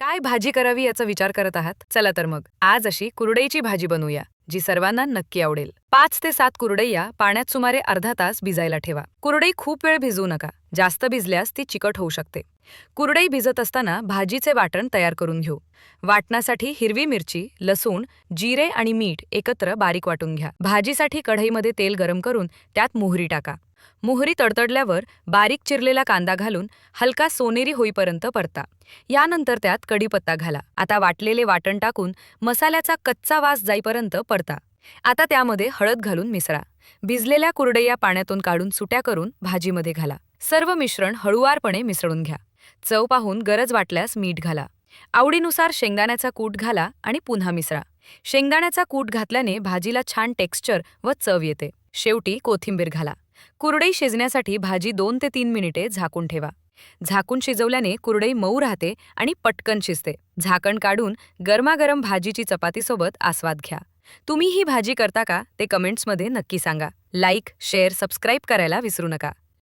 काय भाजी करावी याचा विचार करत आहात? चला तर मग. आज अशी कुरडईची भाजी बनवूया जी सर्वांना नक्की आवडेल. पाच ते सात कुरडैया पाण्यात सुमारे अर्धा तास भिजायला ठेवा. कुरडई खूप वेळ भिजवू नका. जास्त भिजल्यास ती चिकट होऊ शकते. कुरडई भिजत असताना भाजीचे वाटण तयार करून घेऊ. वाटणासाठी हिरवी मिरची लसूण जिरे आणि मीठ एकत्र बारीक वाटून घ्या. भाजीसाठी कढईमध्ये तेल गरम करून त्यात मोहरी टाका. मोहरी तडतडल्यावर बारीक चिरलेला कांदा घालून हलका सोनेरी होईपर्यंत परता. यानंतर त्यात कढीपत्ता घाला. आता वाटलेले वाटण टाकून मसाल्याचा कच्चा वास जाईपर्यंत परता. आता त्यामध्ये हळद घालून मिसळा. भिजलेल्या कुरडया पाण्यातून काढून सुट्या करून भाजीमध्ये घाला. सर्व मिश्रण हळुवारपणे मिसळून घ्या. चव पाहून गरज वाटल्यास मीठ घाला. आवडीनुसार शेंगदाण्याचा कूट घाला आणि पुन्हा मिसळा. शेंगदाण्याचा कूट घातल्याने भाजीला छान टेक्स्चर व चव येते. शेवटी कोथिंबीर घाला. कुरडई शिजण्यासाठी भाजी दोन ते तीन मिनिटे झाकून ठेवा. झाकून शिजवल्याने कुरडई मऊ राहते आणि पटकन शिजते. झाकण काढून गरमागरम भाजीची चपातीसोबत आस्वाद घ्या. तुम्ही ही भाजी करता का? ते कमेंट्समध्ये नक्की सांगा. लाईक शेअर सबस्क्राईब करायला विसरू नका.